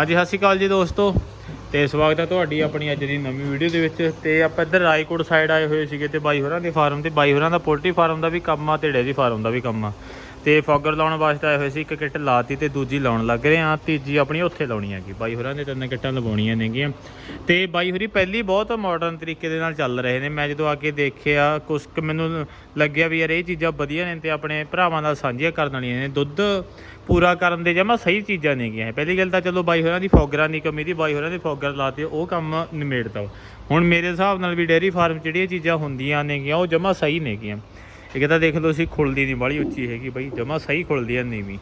ਹਾਂਜੀ, ਸਤਿ ਸ਼੍ਰੀ ਅਕਾਲ ਜੀ ਦੋਸਤੋ ਤੇ ਸਵਾਗਤ ਹੈ ਤੁਹਾਡੀ ਆਪਣੀ ਅੱਜ ਦੀ ਨਵੀਂ ਵੀਡੀਓ ਦੇ ਵਿੱਚ ਤੇ ਆਪਾਂ ਇੱਧਰ ਰਾਏਕੋਟ ਸਾਈਡ ਆਏ ਹੋਏ ਸੀਗੇ ਤੇ ਬਾਈ ਹੋਰਾਂ ਦੇ ਫਾਰਮ ਤੇ ਬਾਈ ਹੋਰਾਂ ਦਾ ਪੋਲਟਰੀ ਫਾਰਮ ਦਾ ਵੀ ਕੰਮ ਆ, ਤੇ ਡੇਅਰੀ ਫਾਰਮ ਦਾ ਵੀ ਕੰਮ ਆ। ਤੇ ਫੌਗਰ ਲਾਉਣ ਵਾਸਤੇ ਆਏ ਹੋਏ ਸੀ, ਇੱਕ ਕਿੱਟ ਲਾਤੀ ਤੇ ਦੂਜੀ ਲਾਉਣ ਲੱਗ ਰਹੇ ਆ ਤੀਜੀ ਆਪਣੀ ਉੱਥੇ ਲਾਉਣੀ ਹੈਗੀ। ਬਾਈ ਹੋਰਾਂ ਨੇ ਤਿੰਨ ਕਿੱਟਾਂ ਲਵਾਉਣੀਆਂ ਨੇਗੀਆਂ। ਤੇ ਬਾਈ ਹੋਰੀ, ਪਹਿਲੀ ਬਹੁਤ ਮਾਡਰਨ ਤਰੀਕੇ ਦੇ ਨਾਲ ਚੱਲ ਰਹੇ ਨੇ। ਮੈਂ ਜਦੋਂ ਆ ਕੇ ਦੇਖਿਆ, ਕੁਛ ਕੁ ਮੈਨੂੰ ਲੱਗਿਆ ਵੀ ਯਾਰ ਇਹ ਚੀਜ਼ਾਂ ਵਧੀਆ ਨੇ ਤੇ ਆਪਣੇ ਭਰਾਵਾਂ ਨਾਲ ਸਾਂਝੀਆਂ ਕਰਨ ਵਾਲੀਆਂ ਨੇ। ਦੁੱਧ ਪੂਰਾ ਕਰਨ ਦੇ ਜਮਾ ਸਹੀ ਚੀਜ਼ਾਂ ਨੇਗੀਆਂ ਪਹਿਲੀ ਗੱਲ ਤਾਂ ਚਲੋ ਬਾਈ ਹੋਰਾਂ ਦੀ ਫੌਗਰਾਂ ਦੀ ਕਮੀ ਦੀ, ਬਾਈ ਹੋਰਾਂ ਦੇ ਫੌਗਰ ਲਾਤੇ, ਉਹ ਕੰਮ ਨਿਮੇੜਤਾ। ਹੁਣ ਮੇਰੇ ਹਿਸਾਬ ਨਾਲ ਵੀ ਡੇਅਰੀ ਫਾਰਮ ਜਿਹੜੀਆਂ ਚੀਜ਼ਾਂ ਹੁੰਦੀਆਂ ਨੇਗੀਆਂ, ਉਹ ਜਮਾ ਸਹੀ ਨੇਗੀਆਂ। ਇਹ ਤਾਂ ਦੇਖ ਲਓ ਸੀ ਖੁੱਲਦੀ ਨਹੀਂ ਬਾਲੀ ਉੱਚੀ ਹੈਗੀ ਬਾਈ, ਜਮਾ ਸਹੀ ਖੁੱਲਦੀ ਹੈ ਨੀਵੀਂ।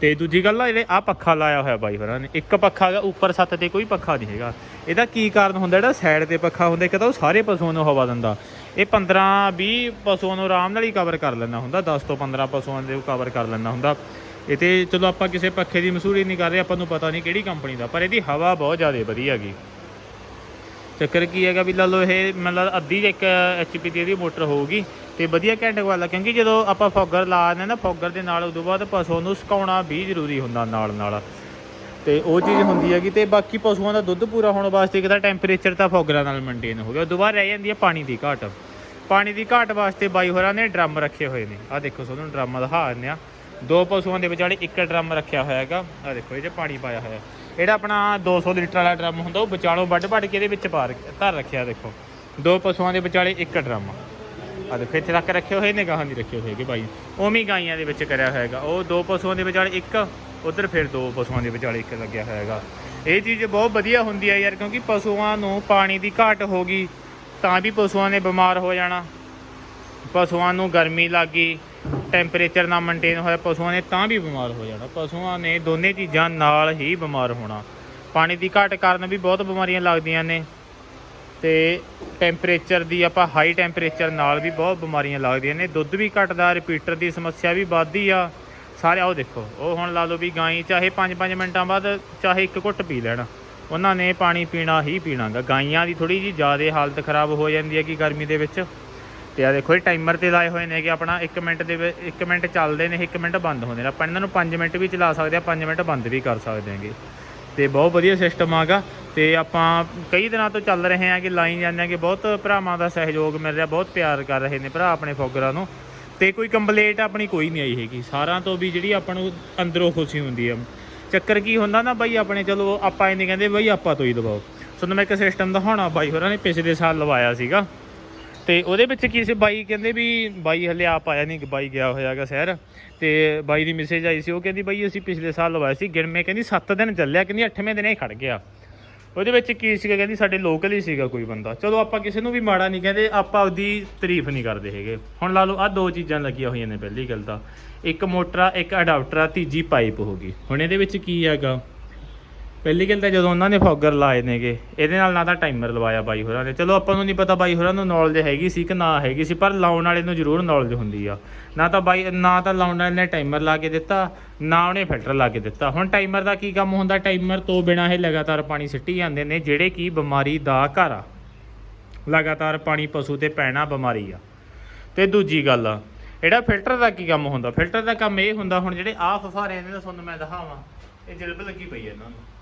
ਤੇ ਦੂਜੀ ਗੱਲ ਆ ਜਿਹੜੇ ਆ ਪੱਖਾ ਲਾਇਆ ਹੋਇਆ ਬਾਈ ਹੋਰਾਂ ਨੇ। ਇੱਕ ਪੱਖਾ ਹੈਗਾ, ਉੱਪਰ ਛੱਤ ਤੇ ਕੋਈ ਪੱਖਾ ਨਹੀਂ ਹੈਗਾ। ਇਹਦਾ ਕੀ ਕਾਰਨ ਹੁੰਦਾ, ਜਿਹੜਾ ਸਾਈਡ ਤੇ ਪੱਖਾ ਹੁੰਦਾ, ਇੱਕ ਤਾਂ ਉਹ ਸਾਰੇ ਪਸ਼ੂਆਂ ਨੂੰ ਹਵਾ ਦਿੰਦਾ। ਇਹ 15 20 ਪਸ਼ੂਆਂ ਨੂੰ ਆਰਾਮ ਨਾਲ ਹੀ ਕਵਰ ਕਰ ਲੈਂਦਾ ਹੁੰਦਾ 10 ਤੋਂ 15 ਪਸ਼ੂਆਂ ਦੇ ਕਵਰ ਕਰ ਲੈਂਦਾ ਹੁੰਦਾ। ਇਹ ਤੇ ਚਲੋ ਆਪਾਂ ਕਿਸੇ ਪੱਖੇ ਦੀ ਮਸੂਰੀ ਨਹੀਂ ਕਰ ਰਹੇ, ਆਪਾਂ ਨੂੰ ਪਤਾ ਨਹੀਂ ਕਿਹੜੀ ਕੰਪਨੀ ਦਾ, ਪਰ ਇਹਦੀ ਹਵਾ ਬਹੁਤ ਜ਼ਿਆਦਾ ਵਧੀਆ ਹੈਗੀ। ਚੱਕਰ ਕੀ ਹੈਗਾ ਵੀ ਲਾ ਲਓ ਇਹ, ਮਤਲਬ ਅੱਧੀ ਇੱਕ ਐਚਪੀ ਦੀ ਇਹਦੀ ਮੋਟਰ ਹੋਊਗੀ ਤੇ ਵਧੀਆ ਘੰਟੇ ਵਾਲਾ ਕਿਉਂਕਿ ਜਦੋਂ ਆਪਾਂ ਫੌਗਰ ਲਾ ਦਿੰਦੇ ਨਾ, ਫੌਗਰ ਦੇ ਨਾਲ ਉਦੋਂ ਬਾਅਦ ਪਸ਼ੂ ਨੂੰ ਸੁਕਾਉਣਾ ਵੀ ਜ਼ਰੂਰੀ ਹੁੰਦਾ ਨਾਲ ਨਾਲ। ਤੇ ਉਹ ਚੀਜ਼ ਹੁੰਦੀ ਹੈਗੀ ਤੇ ਬਾਕੀ ਪਸ਼ੂਆਂ ਦਾ ਦੁੱਧ ਪੂਰਾ ਹੋਣ ਵਾਸਤੇ ਇੱਕ ਤਾਂ ਟੈਂਪਰੇਚਰ ਤਾਂ ਫੌਗਰਾਂ ਨਾਲ ਮੇਨਟੇਨ ਹੋ ਗਿਆ ਉਦੋਂ ਬਾਅਦ ਰਹਿ ਜਾਂਦੀ ਹੈ ਪਾਣੀ ਦੀ ਘਾਟ। ਪਾਣੀ ਦੀ ਘਾਟ ਵਾਸਤੇ ਬਾਈ ਹੋਰਾਂ ਨੇ ਡਰਮ ਰੱਖੇ ਹੋਏ ਨੇ। ਆ ਦੇਖੋ ਤੁਹਾਨੂੰ ਡਰਮ ਦਿਖਾ ਦਿੰਦੇ ਆ। ਦੋ ਪਸ਼ੂਆਂ ਦੇ ਵਿਚਾਲੇ ਇੱਕ ਡਰਮ ਰੱਖਿਆ ਹੋਇਆ ਹੈਗਾ। ਆ ਦੇਖੋ, ਇਹ 'ਚ ਪਾਣੀ ਪਾਇਆ ਹੋਇਆ। ਜਿਹੜਾ ਆਪਣਾ 200 ਲੀਟਰ ਵਾਲਾ ਡਰਮ ਹੁੰਦਾ, ਉਹ ਵਿਚਾਲੋਂ ਵੱਢ ਵੱਢ ਕੇ ਇਹਦੇ ਵਿੱਚ ਪਾ ਧਰ ਰੱਖਿਆ, ਦੇਖੋ। ਦੋ ਪਸ਼ੂਆਂ ਦੇ ਵਿਚਾਲੇ ਇੱਕ ਡਰਮ। ਆ ਦੇਖੋ, ਇੱਥੇ ਤੱਕ ਰੱਖੇ ਹੋਏ ਨੇ ਗਾਹਾਂ ਦੀ, ਰੱਖੇ ਹੋਏ ਹੈਗੇ ਬਾਈ। ਉਵੇਂ ਹੀ ਗਾਈਆਂ ਦੇ ਵਿੱਚ ਕਰਿਆ ਹੋਇਆ ਹੈਗਾ। ਉਹ ਦੋ ਪਸ਼ੂਆਂ ਦੇ ਵਿਚਾਲੇ ਇੱਕ, ਉਧਰ ਫਿਰ ਦੋ ਪਸ਼ੂਆਂ ਦੇ ਵਿਚਾਲੇ ਇੱਕ ਲੱਗਿਆ ਹੋਇਆ ਹੈਗਾ। ਇਹ ਚੀਜ਼ ਬਹੁਤ ਵਧੀਆ ਹੁੰਦੀ ਹੈ ਯਾਰ, ਕਿਉਂਕਿ ਪਸ਼ੂਆਂ ਨੂੰ ਪਾਣੀ ਦੀ ਘਾਟ ਹੋ ਗਈ, ਤਾਂ ਵੀ ਪਸ਼ੂਆਂ ਨੇ ਬਿਮਾਰ ਹੋ ਜਾਣਾ। ਪਸ਼ੂਆਂ ਨੂੰ ਗਰਮੀ ਲੱਗੀ ਟੈਂਪਰੇਚਰ ਨਾ ਮੇਨਟੇਨ ਹੋਇਆ, ਪਸ਼ੂਆਂ ਨੇ ਤਾਂ ਵੀ ਬਿਮਾਰ ਹੋ ਜਾਣਾ। ਪਸ਼ੂਆਂ ਨੇ ਦੋਨੇ ਚੀਜ਼ਾਂ ਨਾਲ ਹੀ ਬਿਮਾਰ ਹੋਣਾ। ਪਾਣੀ ਦੀ ਘਾਟ ਕਾਰਨ ਵੀ ਬਹੁਤ ਬਿਮਾਰੀਆਂ ਲੱਗਦੀਆਂ ਨੇ। ਤੇ ਟੈਂਪਰੇਚਰ ਦੀ ਆਪਾਂ ਹਾਈ ਟੈਂਪਰੇਚਰ ਨਾਲ ਵੀ ਬਹੁਤ ਬਿਮਾਰੀਆਂ ਲੱਗਦੀਆਂ ਨੇ। ਦੁੱਧ ਵੀ ਘਟਦਾ ਰਿਪੀਟਰ ਦੀ ਸਮੱਸਿਆ ਵੀ ਵੱਧਦੀ ਆ। ਸਾਰੇ ਆਓ ਦੇਖੋ, ਉਹ ਹੁਣ ਲਾ ਲਓ ਵੀ ਗਾਈ ਚਾਹੇ 5-5 ਮਿੰਟਾਂ ਬਾਅਦ ਚਾਹੇ ਇੱਕ ਘੁੱਟ ਪੀ ਲੈਣਾ। ਉਹਨਾਂ ਨੇ ਪਾਣੀ ਪੀਣਾ ਹੀ ਪੀਣਾਗਾ ਗਾਈਆਂ ਦੀ ਥੋੜੀ ਜੀ ਜ਼ਿਆਦਾ ਹਾਲਤ ਖਰਾਬ ਹੋ ਜਾਂਦੀ ਹੈ ਕਿ ਗਰਮੀ ਦੇ ਵਿੱਚ। ਤੇ ਆ ਦੇਖੋ ਇਹ ਟਾਈਮਰ ਤੇ ਲਾਏ ਹੋਏ ਨੇ ਕਿ ਆਪਣਾ 1 ਮਿੰਟ ਦੇ 1 ਮਿੰਟ ਚੱਲਦੇ ਨੇ 1 ਮਿੰਟ ਬੰਦ ਹੁੰਦੇ ਨੇ। ਆਪਾਂ ਇਹਨਾਂ ਨੂੰ 5 ਮਿੰਟ ਵੀ ਚਲਾ ਸਕਦੇ ਆ 5 ਮਿੰਟ ਬੰਦ ਵੀ ਕਰ ਸਕਦੇ ਹਾਂਗੇ। ਤੇ ਬਹੁਤ ਵਧੀਆ ਸਿਸਟਮ ਆਗਾ ਤੇ ਆਪਾਂ ਕਈ ਦਿਨਾਂ ਤੋਂ ਚੱਲ ਰਹੇ ਹਾਂ ਕਿ ਲਾਈਨ ਜਾਂਦੇ ਹਾਂ ਕਿ ਬਹੁਤ ਭਰਾਵਾਂ ਦਾ ਸਹਿਯੋਗ ਮਿਲ ਰਿਹਾ, ਬਹੁਤ ਪਿਆਰ ਕਰ ਰਹੇ ਨੇ ਭਰਾ ਆਪਣੇ ਫੋਗਰਾਂ ਨੂੰ। ਤੇ ਕੋਈ ਕੰਪਲੇਂਟ ਆਪਣੀ ਕੋਈ ਨਹੀਂ ਆਈ ਹੈਗੀ। ਸਾਰਿਆਂ ਤੋਂ ਵੀ ਜਿਹੜੀ ਆਪਾਂ ਨੂੰ ਅੰਦਰੋਂ ਖੁਸ਼ੀ ਹੁੰਦੀ ਆ। ਚੱਕਰ ਕੀ ਹੁੰਦਾ ਨਾ ਬਾਈ ਆਪਣੇ, ਚਲੋ ਆਪਾਂ ਇਹ ਨਹੀਂ ਕਹਿੰਦੇ ਬਾਈ ਆਪਾਂ ਤੋਂ ਹੀ ਦਬਾਓ ਤੁਹਾਨੂੰ ਮੈਂ ਇੱਕ ਸਿਸਟਮ ਦਿਖਾਉਣਾ, ਬਾਈ ਹੋਰਾਂ ਨੇ ਪਿਛਲੇ ਸਾਲ ਲਵਾਇਆ ਸੀਗਾ। ਤੇ ਉਹਦੇ ਵਿੱਚ ਕੀ ਸੀ, ਬਾਈ ਕਹਿੰਦੇ ਵੀ ਬਾਈ ਹਲੇ ਆਪ ਆਇਆ ਨਹੀਂ ਬਾਈ ਗਿਆ ਹੋਇਆਗਾ ਸ਼ਹਿਰ। ਤੇ ਬਾਈ ਦੀ ਮੈਸੇਜ ਆਈ ਸੀ, ਉਹ ਕਹਿੰਦੀ ਬਾਈ ਅਸੀਂ ਪਿਛਲੇ ਸਾਲ ਲਵਾਇਆ ਸੀ, ਗਿਣਵੇਂ ਕਹਿੰਦੀ 7 ਦਿਨ ਚੱਲਿਆ, ਕਹਿੰਦੀ 8ਵੇਂ ਦਿਨ ਹੀ ਖੜ ਗਿਆ। ਉਹਦੇ ਵਿੱਚ ਕੀ ਸੀਗਾ, ਕਹਿੰਦੀ ਸਾਡੇ ਲੋਕਲ ਹੀ ਸੀਗਾ ਕੋਈ ਬੰਦਾ। ਚਲੋ ਆਪਾਂ ਕਿਸੇ ਨੂੰ ਵੀ ਮਾੜਾ ਨਹੀਂ ਕਹਿੰਦੇ, ਆਪਾਂ ਉਹਦੀ ਤਾਰੀਫ ਨਹੀਂ ਕਰਦੇ ਹੈਗੇ। ਹੁਣ ਲਾ ਲਓ ਆ ਦੋ ਚੀਜ਼ਾਂ ਲੱਗੀਆਂ ਹੋਈਆਂ ਨੇ ਪਹਿਲੀ ਗੱਲ ਤਾਂ। ਇੱਕ ਮੋਟਰ ਆ, ਇੱਕ ਅਡਾਪਟਰ ਆ, ਤੀਜੀ ਪਾਈਪ ਹੋ ਗਈ। ਹੁਣ ਇਹਦੇ ਵਿੱਚ ਕੀ ਹੈਗਾ? ਪਹਿਲੀ ਗੱਲ ਤਾਂ ਜਦੋਂ ਉਹਨਾਂ ਨੇ ਫੌਗਰ ਲਾਏ ਨੇਗੇ, ਇਹਦੇ ਨਾਲ ਨਾ ਤਾਂ ਟਾਈਮਰ ਲਵਾਇਆ ਬਾਈ ਹੋਰਾਂ ਨੇ। ਚਲੋ ਆਪਾਂ ਨੂੰ ਨਹੀਂ ਪਤਾ ਬਾਈ ਹੋਰਾਂ ਨੂੰ ਨੌਲੇਜ ਹੈਗੀ ਸੀ ਕਿ ਨਾ ਹੈਗੀ ਸੀ, ਪਰ ਲਾਉਣ ਵਾਲੇ ਨੂੰ ਜ਼ਰੂਰ ਨੌਲੇਜ ਹੁੰਦੀ ਆ। ਨਾ ਤਾਂ ਬਾਈ, ਨਾ ਤਾਂ ਲਾਉਣ ਵਾਲੇ ਨੇ ਟਾਈਮਰ ਲਾ ਕੇ ਦਿੱਤਾ, ਨਾ ਉਹਨੇ ਫਿਲਟਰ ਲਾ ਕੇ ਦਿੱਤਾ। ਹੁਣ ਟਾਈਮਰ ਦਾ ਕੀ ਕੰਮ ਹੁੰਦਾ? ਟਾਈਮਰ ਤੋਂ ਬਿਨਾ ਇਹ ਲਗਾਤਾਰ ਪਾਣੀ ਸਿੱਟੀ ਜਾਂਦੇ ਨੇ, ਜਿਹੜੇ ਕੀ ਬਿਮਾਰੀ ਦਾ ਘਰ ਆ। ਲਗਾਤਾਰ ਪਾਣੀ ਪਸ਼ੂ ਤੇ ਪੈਣਾ ਬਿਮਾਰੀ ਆ। ਤੇ ਦੂਜੀ ਗੱਲ ਆ ਜਿਹੜਾ ਫਿਲਟਰ ਦਾ ਕੀ ਕੰਮ ਹੁੰਦਾ? ਫਿਲਟਰ ਦਾ ਕੰਮ ਇਹ ਹੁੰਦਾ, ਹੁਣ ਜਿਹੜੇ ਆਹ ਫਫਾਰੇ ਨੇ ਤੁਹਾਨੂੰ ਮੈਂ ਦਿਖਾਵਾਂ। ਇਹ ਜਲਬ ਲੱਗੀ ਪਈ ਹੈ ਇਹਨਾਂ ਨੂੰ।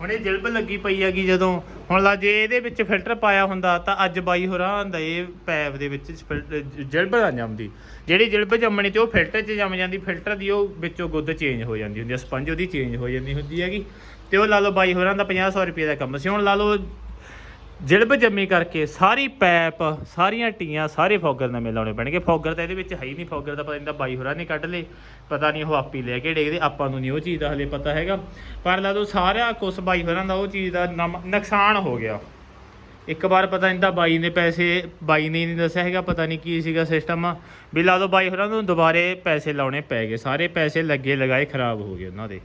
ਹੁਣ ਇਹ ਜਿਲਬ ਲੱਗੀ ਪਈ ਹੈਗੀ ਜਦੋਂ। ਹੁਣ ਲਾ ਜੇ ਇਹਦੇ ਵਿੱਚ ਫਿਲਟਰ ਪਾਇਆ ਹੁੰਦਾ, ਤਾਂ ਅੱਜ ਬਾਈ ਹੋਰਾਂ ਦਾ ਇਹ ਪੈਪ ਦੇ ਵਿੱਚ ਫਿਲ- ਜਿਲਬ ਨਾ ਜੰਮਦੀ। ਜਿਹੜੀ ਜਿਲਬ ਜੰਮਣੀ ਤੇ ਉਹ ਫਿਲਟਰ 'ਚ ਜੰਮ ਜਾਂਦੀ ਫਿਲਟਰ ਦੀ ਉਹ ਵਿੱਚੋਂ ਗੁੱਦ ਚੇਂਜ ਹੋ ਜਾਂਦੀ ਹੁੰਦੀ ਹੈ ਸਪੰਜ ਉਹਦੀ ਚੇਂਜ ਹੋ ਜਾਂਦੀ ਹੁੰਦੀ ਹੈਗੀ। ਤੇ ਉਹ ਲਾ ਲਓ ਬਾਈ ਹੋਰਾਂ ਦਾ 50 ਰੁਪਏ ਦਾ ਕੰਮ ਸੀ। ਹੁਣ ਲਾ ਲਓ ਜਿਲਬ ਜੰਮੀ ਕਰਕੇ ਸਾਰੀ ਪੈਪ, ਸਾਰੀਆਂ ਟੀਆਂ, ਸਾਰੇ ਫੌਗਰ ਨਵੇਂ ਲਾਉਣੇ ਪੈਣਗੇ। ਫੌਗਰ ਤਾਂ ਇਹਦੇ ਵਿੱਚ ਹੈ ਹੀ ਨਹੀਂ, ਫੌਗਰ ਦਾ ਪਤਾ ਨਹੀਂ ਤਾਂ ਬਾਈ ਹੋਰਾਂ ਨੇ ਕੱਢ ਲਏ। ਪਤਾ ਨਹੀਂ ਉਹ ਆਪੀ ਲੈ ਕੇ ਡੇਗਦੇ, ਆਪਾਂ ਨੂੰ ਨਹੀਂ ਉਹ ਚੀਜ਼ ਦਾ ਹਲੇ ਪਤਾ ਹੈਗਾ। ਪਰ ਲਾ ਲਓ ਸਾਰਾ ਕੁਛ ਬਾਈ ਹੋਰਾਂ ਦਾ, ਉਹ ਚੀਜ਼ ਦਾ ਨਮ- ਨੁਕਸਾਨ ਹੋ ਗਿਆ। ਇੱਕ ਵਾਰ ਪਤਾ ਨਹੀਂ ਤਾਂ ਬਾਈ ਨੇ ਪੈਸੇ, ਬਾਈ ਨੇ ਨਹੀਂ ਦੱਸਿਆ ਹੈਗਾ, ਪਤਾ ਨਹੀਂ ਕੀ ਸੀਗਾ ਸਿਸਟਮ ਵੀ ਲਾ ਲਓ ਬਾਈ ਹੋਰਾਂ ਨੂੰ ਦੁਬਾਰੇ ਪੈਸੇ ਲਾਉਣੇ ਪੈ ਗਏ, ਸਾਰੇ ਪੈਸੇ ਲੱਗੇ ਲਗਾਏ, ਖਰਾਬ ਹੋ ਗਏ ਉਹਨਾਂ ਦੇ।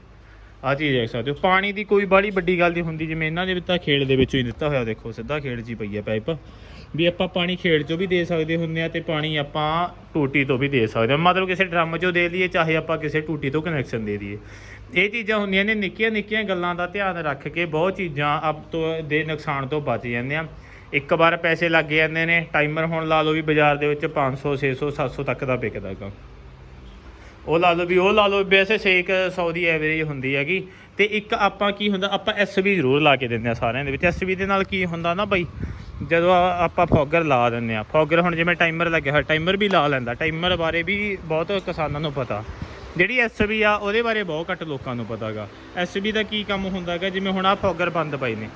ਆ ਚੀਜ਼ ਦੇਖ ਸਕਦੇ ਹੋ। ਪਾਣੀ ਦੀ ਕੋਈ ਬਾੜੀ ਵੱਡੀ ਗੱਲ ਨਹੀਂ ਹੁੰਦੀ, ਜਿਵੇਂ ਇਹਨਾਂ ਦੇ ਵਿੱਚ ਤਾਂ ਖੇਡ ਦੇ ਵਿੱਚੋਂ ਹੀ ਦਿੱਤਾ ਹੋਇਆ, ਦੇਖੋ, ਸਿੱਧਾ ਖੇਡ 'ਚ ਹੀ ਪਈ ਹੈ ਪਾਈਪ ਵੀ ਆਪਾਂ ਪਾਣੀ ਖੇਡ 'ਚੋਂ ਵੀ ਦੇ ਸਕਦੇ ਹੁੰਦੇ ਆ ਤੇ ਪਾਣੀ ਆਪਾਂ ਟੂਟੀ ਤੋਂ ਵੀ ਦੇ ਸਕਦੇ ਹਾਂ ਮਤਲਬ ਕਿਸੇ ਡਰਮ 'ਚੋਂ ਦੇ ਲਈਏ, ਚਾਹੇ ਆਪਾਂ ਕਿਸੇ ਟੂਟੀ ਤੋਂ ਕਨੈਕਸ਼ਨ ਦੇ ਦਈਏ। ਇਹ ਚੀਜ਼ਾਂ ਹੁੰਦੀਆਂ ਨੇ, ਨਿੱਕੀਆਂ ਨਿੱਕੀਆਂ ਗੱਲਾਂ ਦਾ ਧਿਆਨ ਰੱਖ ਕੇ ਬਹੁਤ ਚੀਜ਼ਾਂ ਆਪ ਤੋਂ ਦੇ ਨੁਕਸਾਨ ਤੋਂ ਬਚ ਜਾਂਦੇ ਆ। ਇੱਕ ਵਾਰ ਪੈਸੇ ਲੱਗ ਜਾਂਦੇ ਨੇ, ਟਾਈਮਰ ਹੁਣ ਲਾ ਲਓ ਵੀ ਬਾਜ਼ਾਰ ਦੇ ਵਿੱਚ 500 600 700 ਤੱਕ ਦਾ ਵਿਕਦਾ ਗਾ ਉਹ ਲਾ ਲਓ ਵੀ ਉਹ ਲਾ ਲਓ, ਵੈਸੇ 600 ਦੀ ਐਵਰੇਜ ਹੁੰਦੀ ਹੈਗੀ। ਤੇ ਇੱਕ ਆਪਾਂ ਕੀ ਹੁੰਦਾ, ਆਪਾਂ ਐਸਬੀ ਜ਼ਰੂਰ ਲਾ ਕੇ ਦਿੰਦੇ ਆ ਸਾਰਿਆਂ ਦੇ ਵਿੱਚ। ਐਸਬੀ ਦੇ ਨਾਲ ਕੀ ਹੁੰਦਾ ਨਾ ਬਾਈ, ਜਦੋਂ ਆਪਾਂ ਫੌਗਰ ਲਾ ਦਿੰਦੇ ਆ ਫੌਗਰ ਹੁਣ ਜਿਵੇਂ ਟਾਈਮਰ ਲੱਗਿਆ ਹੋਇਆ, ਟਾਈਮਰ ਵੀ ਲਾ ਲੈਂਦਾ। ਟਾਈਮਰ ਬਾਰੇ ਵੀ ਬਹੁਤ ਕਿਸਾਨਾਂ ਨੂੰ ਪਤਾ। ਜਿਹੜੀ ਐਸਬੀ ਆ, ਉਹਦੇ ਬਾਰੇ ਬਹੁਤ ਘੱਟ ਲੋਕਾਂ ਨੂੰ ਪਤਾਗਾ ਐਸਬੀ ਦਾ ਕੀ ਕੰਮ ਹੁੰਦਾਗਾ ਜਿਵੇਂ ਹੁਣ ਆ ਫੋਗਰ ਬੰਦ ਪਏ ਨੇ।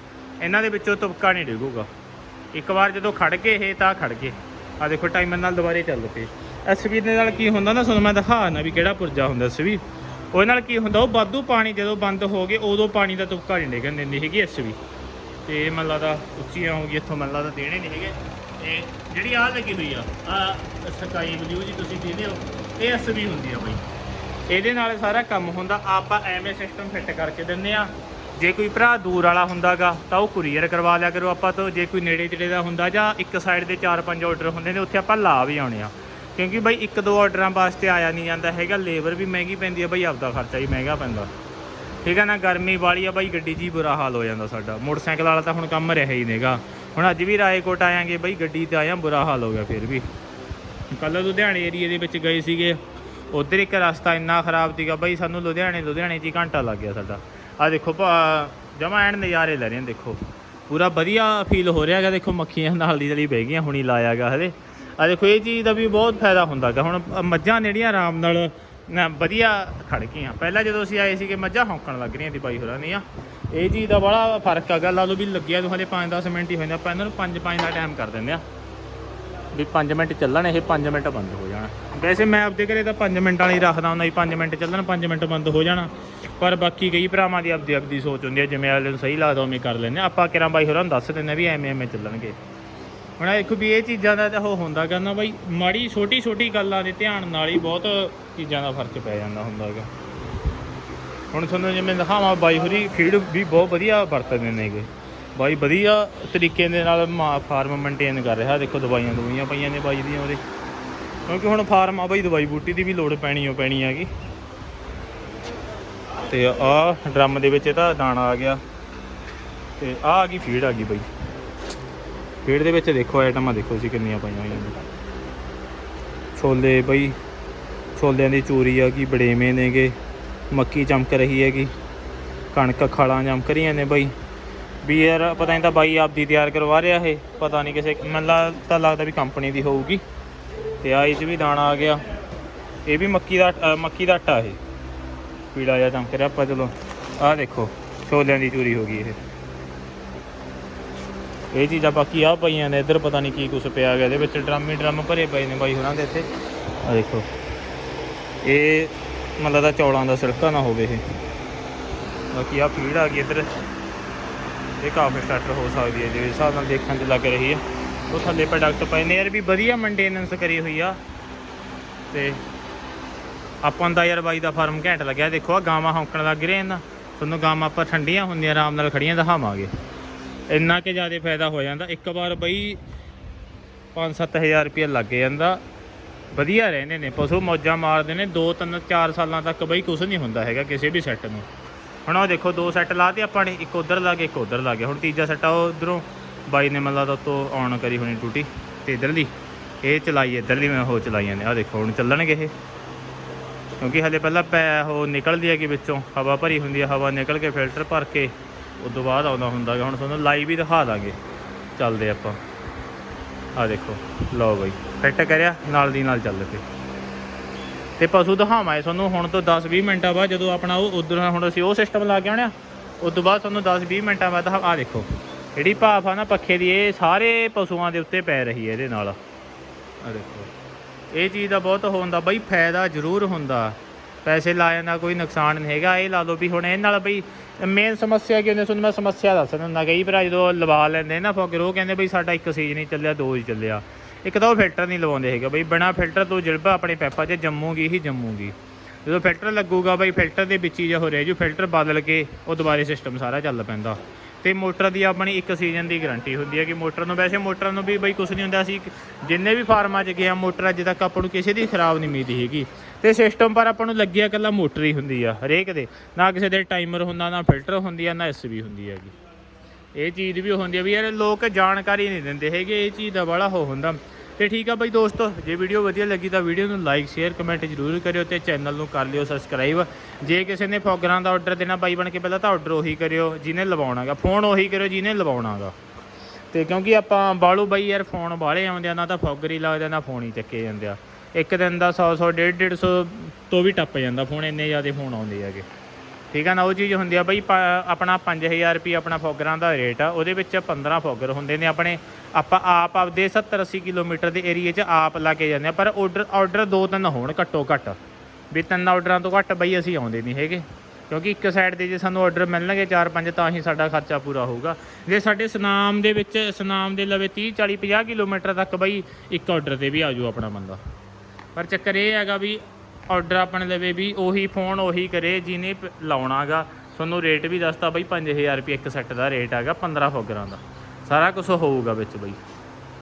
ਇਹਨਾਂ ਦੇ ਵਿੱਚੋਂ ਤੁਪਕਾ ਨਹੀਂ ਡਿੱਗੂਗਾ। ਇੱਕ ਵਾਰ ਜਦੋਂ ਖੜ ਗਏ ਇਹ, ਤਾਂ ਖੜ ਗਏ। ਆ ਦੇਖੋ, ਟਾਈਮਰ ਨਾਲ ਦੁਬਾਰੇ ਚੱਲ ਪਏ। ਐਸਬੀ ਦੇ ਨਾਲ ਕੀ ਹੁੰਦਾ ਨਾ, ਤੁਹਾਨੂੰ ਮੈਂ ਦਿਖਾ ਨਾ ਵੀ ਕਿਹੜਾ ਪੁਰਜਾ ਹੁੰਦਾ ਐਸਬੀ ਉਹਦੇ ਨਾਲ ਕੀ ਹੁੰਦਾ, ਉਹ ਵਾਧੂ ਪਾਣੀ ਜਦੋਂ ਬੰਦ ਹੋ ਗਏ, ਉਦੋਂ ਪਾਣੀ ਦਾ ਤੁਪਕਾ ਨਹੀਂ ਡਿੱਗਣ ਦਿੰਦੀ ਹੈਗੀ ਐਸਬੀ ਤੇ ਇਹ ਮੈਨੂੰ ਲੱਗਦਾ ਉੱਚੀਆਂ ਹੋ ਗਈ ਇੱਥੋਂ ਮੈਨੂੰ ਲੱਗਦਾ ਦੇਣੇ ਨਹੀਂ ਹੈਗੇ। ਤੇ ਜਿਹੜੀ ਆਹ ਲੱਗੀ ਹੋਈ ਆ ਆ ਸਕਾਈ ਬਲੂ ਜੀ ਤੁਸੀਂ ਦੇਖਦੇ ਹੋ, ਇਹ ਐਸਬੀ ਹੁੰਦੀ ਆ ਬਈ। ਇਹਦੇ ਨਾਲ ਸਾਰਾ ਕੰਮ ਹੁੰਦਾ, ਆਪਾਂ ਐਵੇਂ ਸਿਸਟਮ ਫਿੱਟ ਕਰਕੇ ਦਿੰਦੇ ਆ। ਜੇ ਕੋਈ ਭਰਾ ਦੂਰ ਵਾਲਾ ਹੁੰਦਾਗਾ, ਤਾਂ ਉਹ ਕੁਰੀਅਰ ਕਰਵਾ ਲਿਆ ਕਰੋ ਆਪਾਂ ਤੋਂ। ਜੇ ਕੋਈ ਨੇੜੇ ਤੇੜੇ ਦਾ ਹੁੰਦਾ ਜਾਂ ਇੱਕ ਸਾਈਡ ਦੇ 4-5 ਆਰਡਰ ਹੁੰਦੇ ਨੇ, ਉੱਥੇ ਆਪਾਂ ਲਾ ਵੀ ਆਉਣੇ ਆ। ਕਿਉਂਕਿ ਬਈ ਇੱਕ ਦੋ ਆਰਡਰਾਂ ਵਾਸਤੇ ਆਇਆ ਨਹੀਂ ਜਾਂਦਾ ਹੈਗਾ ਲੇਬਰ ਵੀ ਮਹਿੰਗੀ ਪੈਂਦੀ ਆ ਬਈ, ਆਪਦਾ ਖਰਚਾ ਵੀ ਮਹਿੰਗਾ ਪੈਂਦਾ। ਠੀਕ ਹੈ ਨਾ, ਗਰਮੀ ਵਾਲੀ ਆ ਬਾਈ, ਗੱਡੀ 'ਚ ਹੀ ਬੁਰਾ ਹਾਲ ਹੋ ਜਾਂਦਾ ਸਾਡਾ। ਮੋਟਰਸਾਈਕਲ ਵਾਲਾ ਤਾਂ ਹੁਣ ਕੰਮ ਰਿਹਾ ਹੀ ਨਹੀਂਗਾ। ਹੁਣ ਅੱਜ ਵੀ ਰਾਏਕੋਟ ਆਇਆਂਗੇ ਬਾਈ, ਗੱਡੀ ਤੇ ਆਇਆ, ਬੁਰਾ ਹਾਲ ਹੋ ਗਿਆ ਫਿਰ ਵੀ। ਕੱਲ ਲੁਧਿਆਣੇ ਏਰੀਏ ਦੇ ਵਿੱਚ ਗਏ ਸੀਗੇ। ਉਧਰ ਇੱਕ ਰਸਤਾ ਇੰਨਾ ਖਰਾਬ ਸੀਗਾ ਬਾਈ, ਸਾਨੂੰ ਲੁਧਿਆਣੇ ਲੁਧਿਆਣੇ 'ਚ ਹੀ ਘੰਟਾ ਲੱਗ ਗਿਆ ਸਾਡਾ। ਆ ਦੇਖੋ ਜਮਾ ਐਨ ਨਜ਼ਾਰੇ ਲੈ ਰਹੇ ਨੇ ਦੇਖੋ। ਪੂਰਾ ਵਧੀਆ ਫੀਲ ਹੋ ਰਿਹਾ ਹੈਗਾ, ਦੇਖੋ ਮੱਖੀਆਂ ਨਾਲ ਦੀ ਜਿਹੜੀ ਬਹਿ ਗਈਆਂ, ਹੁਣੀ ਲਾਇਆਗਾ ਹਲੇ। ਆ ਦੇਖੋ, ਇਹ ਚੀਜ਼ ਦਾ ਵੀ ਬਹੁਤ ਫਾਇਦਾ ਹੁੰਦਾ ਹੈਗਾ। ਹੁਣ ਮੱਝਾਂ ਜਿਹੜੀਆਂ ਆਰਾਮ ਨਾਲ ਵਧੀਆ ਖੜ ਗਈਆਂ। ਪਹਿਲਾਂ ਜਦੋਂ ਅਸੀਂ ਆਏ ਸੀਗੇ, ਮੱਝਾਂ ਹੌਂਕਣ ਲੱਗ ਰਹੀਆਂ ਸੀ ਬਾਈ ਹੋਰਾਂ ਦੀਆਂ। ਇਹ ਚੀਜ਼ ਦਾ ਬੜਾ ਫ਼ਰਕ ਹੈਗਾ। ਲਾ ਲਓ ਵੀ ਲੱਗਿਆ ਤੋਂ ਹਲੇ 5-10 ਮਿੰਟ ਹੀ ਹੋਏ ਨੇ। ਆਪਾਂ ਇਹਨਾਂ ਨੂੰ 5-5 ਦਾ ਟਾਈਮ ਕਰ ਦਿੰਦੇ ਆ ਵੀ 5 ਮਿੰਟ ਚੱਲਣ, ਇਹ 5 ਮਿੰਟ ਬੰਦ ਹੋ ਜਾਣਾ। ਵੈਸੇ ਮੈਂ ਆਪਦੇ ਘਰੇ ਤਾਂ 5 ਮਿੰਟਾਂ ਲਈ ਰੱਖਦਾ ਹੁੰਦਾ ਜੀ 5 ਮਿੰਟ ਚੱਲਣ 5 ਮਿੰਟ ਬੰਦ ਹੋ ਜਾਣਾ। ਪਰ ਬਾਕੀ ਕਈ ਭਰਾਵਾਂ ਦੀ ਆਪਦੀ ਆਪਦੀ ਸੋਚ ਹੁੰਦੀ ਹੈ, ਜਿਵੇਂ ਵਾਲੇ ਨੂੰ ਸਹੀ ਲੱਗਦਾ, ਉਵੇਂ ਕਰ ਲੈਂਦੇ ਹਾਂ। ਆਪਾਂ ਕਿਰਾਂ ਬਾਈ ਹੋਰਾਂ ਨੂੰ ਦੱਸ ਦਿੰਦੇ ਹਾਂ ਵੀ ਐਵੇਂ ਐਵੇਂ ਚੱਲਣਗੇ। ਹੁਣ ਇਹ ਦੇਖੋ ਵੀ ਇਹ ਚੀਜ਼ਾਂ ਦਾ ਤਾਂ ਉਹ ਹੁੰਦਾ ਕਰਨਾ ਬਾਈ, ਮਾੜੀ ਛੋਟੀ ਛੋਟੀ ਗੱਲਾਂ ਦੇ ਧਿਆਨ ਨਾਲ ਹੀ ਬਹੁਤ ਚੀਜ਼ਾਂ ਦਾ ਫ਼ਰਕ ਪੈ ਜਾਂਦਾ ਹੁੰਦਾ ਹੈਗਾ ਹੁਣ ਤੁਹਾਨੂੰ ਜਿਵੇਂ ਦਿਖਾਵਾਂ, ਬਾਈ ਹੋਰੀ ਫੀਡ ਵੀ ਬਹੁਤ ਵਧੀਆ ਵਰਤਦੇ ਨੇਗੇ ਬਾਈ ਵਧੀਆ ਤਰੀਕੇ ਦੇ ਨਾਲ ਫਾਰਮ ਮੇਨਟੇਨ ਕਰ ਰਿਹਾ। ਦੇਖੋ ਦਵਾਈਆਂ ਦਵਾਈਆਂ ਪਈਆਂ ਨੇ ਬਾਈ ਦੀਆਂ ਉਹਦੇ। ਕਿਉਂਕਿ ਹੁਣ ਫਾਰਮ ਆ ਬਾਈ, ਦਵਾਈ ਬੂਟੀ ਦੀ ਵੀ ਲੋੜ ਪੈਣੀ ਓ ਪੈਣੀ ਹੈਗੀ। ਤੇ ਆ ਡਰਮ ਦੇ ਵਿੱਚ ਇਹਦਾ ਦਾਣਾ ਆ ਗਿਆ। ਤੇ ਆ ਆ ਗਈ ਫੀਡ ਆ ਗਈ ਬਾਈ। ਫੀਡ ਦੇ ਵਿੱਚ ਦੇਖੋ ਆਈਟਮਾਂ ਦੇਖੋ ਸੀ ਕਿੰਨੀਆਂ ਪਾਈਆਂ ਹੋਈਆਂ ਨੇ। ਛੋਲੇ ਬਈ, ਛੋਲਿਆਂ ਦੀ ਚੂਰੀ ਆ ਗਈ, ਬੜੇਵੇਂ ਨੇਗੇ, ਮੱਕੀ ਚਮਕ ਰਹੀ ਹੈਗੀ, ਕਣਕ ਖਾਲਾਂ ਚਮਕ ਰਹੀਆਂ ਨੇ ਬਈ। ਵੀ ਯਾਰ, ਪਤਾ ਨਹੀਂ ਤਾਂ ਬਾਈ ਆਪਦੀ ਤਿਆਰ ਕਰਵਾ ਰਿਹਾ ਇਹ, ਪਤਾ ਨਹੀਂ ਕਿਸੇ, ਮੈਨੂੰ ਤਾਂ ਲੱਗਦਾ ਵੀ ਕੰਪਨੀ ਦੀ ਹੋਊਗੀ। ਤੇ ਆ ਇਹ 'ਚ ਵੀ ਦਾਣਾ ਆ ਗਿਆ। ਇਹ ਵੀ ਮੱਕੀ ਦਾ ਮੱਕੀ ਦਾ ਆਟਾ ਇਹ। ਪੀੜਾ ਜਿਹਾ ਚਮਕ ਰਿਹਾ ਆਪਾਂ ਚਲੋ। ਆਹ ਦੇਖੋ, ਛੋਲਿਆਂ ਦੀ ਚੂਰੀ ਹੋ ਗਈ ਇਹ। ਇਹ ਚੀਜ਼ਾਂ ਬਾਕੀ ਆ ਪਈਆਂ ਨੇ, ਇੱਧਰ ਪਤਾ ਨਹੀਂ ਕੀ ਕੁਛ ਪਿਆ ਗਿਆ, ਇਹਦੇ ਵਿੱਚ ਡਰਮ ਹੀ ਡਰਮ ਭਰੇ ਪਏ ਨੇ ਬਾਈ ਹੋਰਾਂ ਦੇ ਇੱਥੇ। ਆ ਦੇਖੋ। ਇਹ ਮਤਲਬ ਦਾ ਚੌਲਾਂ ਦਾ ਸਿਲਕਾ ਨਾ ਹੋਵੇ ਇਹ। ਬਾਕੀ ਆ ਫੀਡ ਆ ਗਈ ਇੱਧਰ। ਇਹ ਕਾਫੀ ਸਟਾਰਟਰ ਹੋ ਸਕਦੀ ਹੈ, ਜਿਵੇਂ ਹਿਸਾਬ ਨਾਲ ਦੇਖਣ 'ਚ ਲੱਗ ਰਹੀ ਹੈ। ਉਹ ਥੱਲੇ ਪ੍ਰੋਡਕਟ ਪਏ ਨੇ ਯਾਰ, ਵੀ ਵਧੀਆ ਮੇਨਟੇਨੈਂਸ ਕਰੀ ਹੋਈ ਆ। ਤੇ ਆਪਾਂ ਦਾ ਯਾਰ ਬਾਈ ਦਾ ਫਾਰਮ ਘੈਂਟ ਲੱਗਿਆ। ਦੇਖੋ ਆ ਗਾਵਾਂ ਹੌਂਕਣ ਲੱਗ ਰਹੇ ਇਹਨਾਂ ਤੁਹਾਨੂੰ ਗਾਵਾਂ ਆਪਾਂ ਠੰਡੀਆਂ ਹੁੰਦੀਆਂ, ਆਰਾਮ ਨਾਲ ਖੜੀਆਂ ਦਿਖਾਵਾਂਗੇ। ਇੰਨਾ ਕਿ ਜ਼ਿਆਦਾ ਫਾਇਦਾ ਹੋ ਜਾਂਦਾ। ਇੱਕ ਵਾਰ ਬਈ 5-7000 ਰੁਪਏ ਲੱਗ ਜਾਂਦਾ। ਵਧੀਆ ਰਹਿੰਦੇ ਨੇ, ਪਸ਼ੂ ਮੌਜਾਂ ਮਾਰਦੇ ਨੇ। 2-3 4 ਸਾਲਾਂ ਤੱਕ ਬਈ ਕੁਝ ਨਹੀਂ ਹੁੰਦਾ ਹੈਗਾ ਕਿਸੇ ਵੀ ਸੈੱਟ ਨੂੰ। ਹੁਣ ਉਹ ਦੇਖੋ, ਦੋ ਸੈੱਟ ਲਾਤੇ ਆਪਾਂ ਨੇ, ਇੱਕ ਉਧਰ ਲਾ ਕੇ ਇੱਕ ਉਧਰ ਲਾ ਗਿਆ ਹੁਣ ਤੀਜਾ ਸੈੱਟ ਆ ਉਹ ਉਧਰੋਂ ਬਾਈ ਨੇ ਮੱਲਾ ਦਾ ਤੋਂ ਆਨ ਕਰੀ ਹੋਣੀ ਟੂਟੀ ਤੇ ਇਧਰਲੀ। ਇਹ ਚਲਾਈ, ਇਧਰਲੀ ਮੈਂ ਉਹ ਚਲਾਈਆਂ ਨੇ। ਆ ਦੇਖੋ, ਹੁਣ ਚੱਲਣਗੇ ਇਹ। ਕਿਉਂਕਿ ਹਲੇ ਪਹਿਲਾਂ ਪੈ ਉਹ ਨਿਕਲਦੀ ਹੈ ਕਿ ਵਿੱਚੋਂ, ਹਵਾ ਭਰੀ ਹੁੰਦੀ ਹੈ, ਹਵਾ ਨਿਕਲ ਕੇ ਫਿਲਟਰ ਭਰ ਕੇ ਉਸ ਤੋਂ ਬਾਅਦ ਆਉਂਦਾ ਹੁੰਦਾ ਗਾ, ਹੁਣ ਤੁਹਾਨੂੰ ਲਾਈਵ ਹੀ ਦਿਖਾ ਦਾਂਗੇ। ਚੱਲਦੇ ਆਪਾਂ। ਆ ਦੇਖੋ, ਲਓ ਬਈ, ਫਿੱਟ ਕਰਿਆ, ਨਾਲ ਦੀ ਨਾਲ ਚੱਲ ਪਏ। ਤੇ ਪਸ਼ੂ ਦਿਖਾਵਾਂ ਤੁਹਾਨੂੰ, ਹੁਣ ਤੋਂ 10-20 ਮਿੰਟਾਂ ਬਾਅਦ ਜਦੋਂ ਆਪਣਾ ਉਹ ਉਧਰ ਹੁਣ ਅਸੀਂ ਉਹ ਸਿਸਟਮ ਲਾ ਕੇ ਆਉਣਾ ਉਸ ਤੋਂ ਬਾਅਦ ਤੁਹਾਨੂੰ 10-20 ਮਿੰਟਾਂ ਬਾਅਦ ਆ ਦੇਖੋ। ਜਿਹੜੀ ਭਾਫ ਆ ਨਾ ਪੱਖੇ ਦੀ, ਇਹ ਸਾਰੇ ਪਸ਼ੂਆਂ ਦੇ ਉੱਤੇ ਪੈ ਰਹੀ ਹੈ ਇਹਦੇ ਨਾਲ। ਆ ਦੇਖੋ। ਇਹ ਚੀਜ਼ ਦਾ ਬਹੁਤ ਹੁੰਦਾ, ਬਈ ਫਾਇਦਾ ਜ਼ਰੂਰ ਹੁੰਦਾ। ਪੈਸੇ ਲਾਇਆ ਦਾ ਕੋਈ ਨੁਕਸਾਨ ਨਹੀਂ ਹੈਗਾ। ਇਹ ਲਾ ਲਓ ਵੀ ਹੁਣ ਇਹ ਨਾਲ ਬਈ ਮੇਨ ਸਮੱਸਿਆ ਕੀ ਹੁੰਦੀ ਤੁਹਾਨੂੰ ਮੈਂ ਸਮੱਸਿਆ ਦੱਸ ਦਿੰਦਾ ਕਈ ਭਰਾ ਜਦੋਂ ਲਵਾ ਲੈਂਦੇ ਨਾ ਫੋਗਰ ਉਹ ਕਹਿੰਦੇ ਬਈ ਸਾਡਾ ਇੱਕ ਸੀਜ਼ਨ ਹੀ ਚੱਲਿਆ, ਦੋ ਹੀ ਚੱਲਿਆ। ਇੱਕ ਤਾਂ ਉਹ ਫਿਲਟਰ ਨਹੀਂ ਲਵਾਉਂਦੇ ਹੈਗੇ। ਬਈ ਬਿਨਾ ਫਿਲਟਰ ਤੋਂ ਜਿਲਬਾ ਆਪਣੇ ਪੈਪਾਂ 'ਚ ਜੰਮੂਗੀ, ਹੀ ਜੰਮੂਗੀ। ਜਦੋਂ ਫਿਲਟਰ ਲੱਗੂਗਾ ਬਈ, ਫਿਲਟਰ ਦੇ ਵਿੱਚ ਹੀ ਜੇ ਹੋ ਰਿਹਾ ਜੀ, ਫਿਲਟਰ ਬਦਲ ਕੇ ਉਹ ਦੁਬਾਰੇ ਸਿਸਟਮ ਸਾਰਾ ਚੱਲ ਪੈਂਦਾ। ਤੇ ਮੋਟਰ ਦੀ ਆਪਣੀ ਇੱਕ ਸੀਜ਼ਨ ਦੀ ਗਾਰੰਟੀ ਹੁੰਦੀ ਹੈ ਕਿ ਮੋਟਰ ਨੂੰ, ਵੈਸੇ ਮੋਟਰ ਨੂੰ ਵੀ ਬਈ ਕੁਝ ਨਹੀਂ ਹੁੰਦਾ। ਸੀ ਜਿੰਨੇ ਵੀ ਫਾਰਮਾਂ 'ਚ ਗਏ ਆ, ਮੋਟਰ ਅੱਜ ਤੱਕ ਆਪਾਂ ਨੂੰ ਕਿਸੇ ਦੀ ਖਰਾਬ ਨਹੀਂ ਮਿਲਦੀ ਹੈਗੀ। ਤੇ ਸਿਸਟਮ ਪਰ ਆਪਾਂ ਨੂੰ ਲੱਗਿਆ ਇਕੱਲਾ ਮੋਟਰ ਹੀ ਹੁੰਦੀ ਆ, ਹਰੇਕ ਦੇ। ਨਾ ਕਿਸੇ ਦੇ ਟਾਈਮਰ ਹੁੰਦਾ, ਨਾ ਫਿਲਟਰ ਹੁੰਦੀ ਆ, ਨਾ ਐਸਬੀ ਹੁੰਦੀ ਹੈਗੀ। ਇਹ ਚੀਜ਼ ਵੀ ਹੁੰਦੀ ਆ ਵੀ ਯਾਰ ਲੋਕ ਜਾਣਕਾਰੀ ਨਹੀਂ ਦਿੰਦੇ ਹੈਗੇ, ਇਹ ਚੀਜ਼ ਦਾ ਬੜਾ ਹੋ ਹੁੰਦਾ। ਤੇ ਠੀਕ ਆ ਬਾਈ ਦੋਸਤੋ, ਜੇ ਵੀਡੀਓ ਵਧੀਆ ਲੱਗੀ ਤਾਂ ਵੀਡੀਓ ਨੂੰ ਲਾਈਕ ਸ਼ੇਅਰ ਕਮੈਂਟ ਜ਼ਰੂਰ ਕਰਿਓ ਤੇ ਚੈਨਲ ਨੂੰ ਕਰ ਲਿਓ ਸਬਸਕ੍ਰਾਈਬ ਜੇ ਕਿਸੇ ਨੇ ਫੋਗਰਾਂ ਦਾ ਆਰਡਰ ਦੇਣਾ ਬਾਈ ਬਣ ਕੇ ਪਹਿਲਾਂ ਤਾਂ ਆਰਡਰ ਉਹੀ ਕਰਿਓ, ਜਿਹਨੇ ਲਵਾਉਣਾਗਾ। ਫੋਨ ਉਹੀ ਕਰਿਓ, ਜਿਹਨੇ ਲਵਾਉਣਾਗਾ। ਤੇ ਕਿਉਂਕਿ ਆਪਾਂ ਬਾਲੂ ਬਾਈ ਯਾਰ ਫੋਨ ਬਾਲੇ ਆਉਂਦੇ ਆ, ਨਾ ਤਾਂ ਫੋਗਰ ਹੀ ਲੱਗਦਾ, ਨਾ ਫੋਨ ਹੀ ਚੱਕੇ ਜਾਂਦੇ ਆ। ਇੱਕ ਦਿਨ ਦਾ 100 100 150 150 ਤੋਂ ਵੀ ਟੱਪ ਜਾਂਦਾ ਫੋਨ, ਇੰਨੇ ਜ਼ਿਆਦਾ ਫੋਨ ਆਉਂਦੇ ਹੈਗੇ। ਠੀਕ ਆ ਨਾ, ਉਹ ਚੀਜ਼ ਹੁੰਦੀ ਆ ਬਈ ਪ- ਆਪਣਾ 5000 ਰੁਪਏ ਆਪਣਾ ਫੋਗਰਾਂ ਦਾ ਰੇਟ ਆ, ਉਹਦੇ ਵਿੱਚ 15 ਫੋਗਰ ਹੁੰਦੇ ਨੇ ਆਪਣੇ, ਆਪਾਂ ਆਪ ਆਪਦੇ 70 80 ਕਿਲੋਮੀਟਰ ਦੇ ਏਰੀਏ 'ਚ ਆਪ ਲਾ ਕੇ ਜਾਂਦੇ ਆ, ਪਰ ਆਰਡਰ ਆਰਡਰ ਦੋ ਤਿੰਨ ਹੋਣ ਘੱਟੋ ਘੱਟ, ਵੀ ਤਿੰਨ ਆਰਡਰਾਂ ਤੋਂ ਘੱਟ ਬਈ ਅਸੀਂ ਆਉਂਦੇ ਨਹੀਂ ਹੈਗੇ। ਕਿਉਂਕਿ ਇੱਕ ਸਾਈਡ ਤੇ ਜੇ ਸਾਨੂੰ ਆਰਡਰ ਮਿਲਣਗੇ 4-5 ਤਾਂ ਹੀ ਸਾਡਾ ਖਰਚਾ ਪੂਰਾ ਹੋਊਗਾ। ਜੇ ਸਾਡੇ ਸੁਨਾਮ ਦੇ ਵਿੱਚ, ਸੁਨਾਮ ਦੇ ਲਵੇ 30 40 50 ਕਿਲੋਮੀਟਰ ਤੱਕ ਬਈ ਇੱਕ ਆਰਡਰ ਤੇ ਵੀ ਆਜੂ ਆਪਣਾ ਬੰਦਾ। ਪਰ ਚੱਕਰ ਇਹ ਹੈਗਾ ਵੀ ਆਰਡਰ ਆਪਣੇ ਲਵੇ ਵੀ ਉਹੀ ਫੋਨ ਉਹੀ ਕਰੇ, ਜਿਹਨੇ ਪ- ਲਾਉਣਾਗਾ। ਤੁਹਾਨੂੰ ਰੇਟ ਵੀ ਦੱਸਤਾ ਬਈ 5000 ਰੁਪਏ ਇੱਕ ਸੈੱਟ ਦਾ ਰੇਟ ਹੈਗਾ 15 ਫੋਗਰਾਂ ਦਾ। ਸਾਰਾ ਕੁਝ ਹੋਊਗਾ ਵਿੱਚ ਬਈ।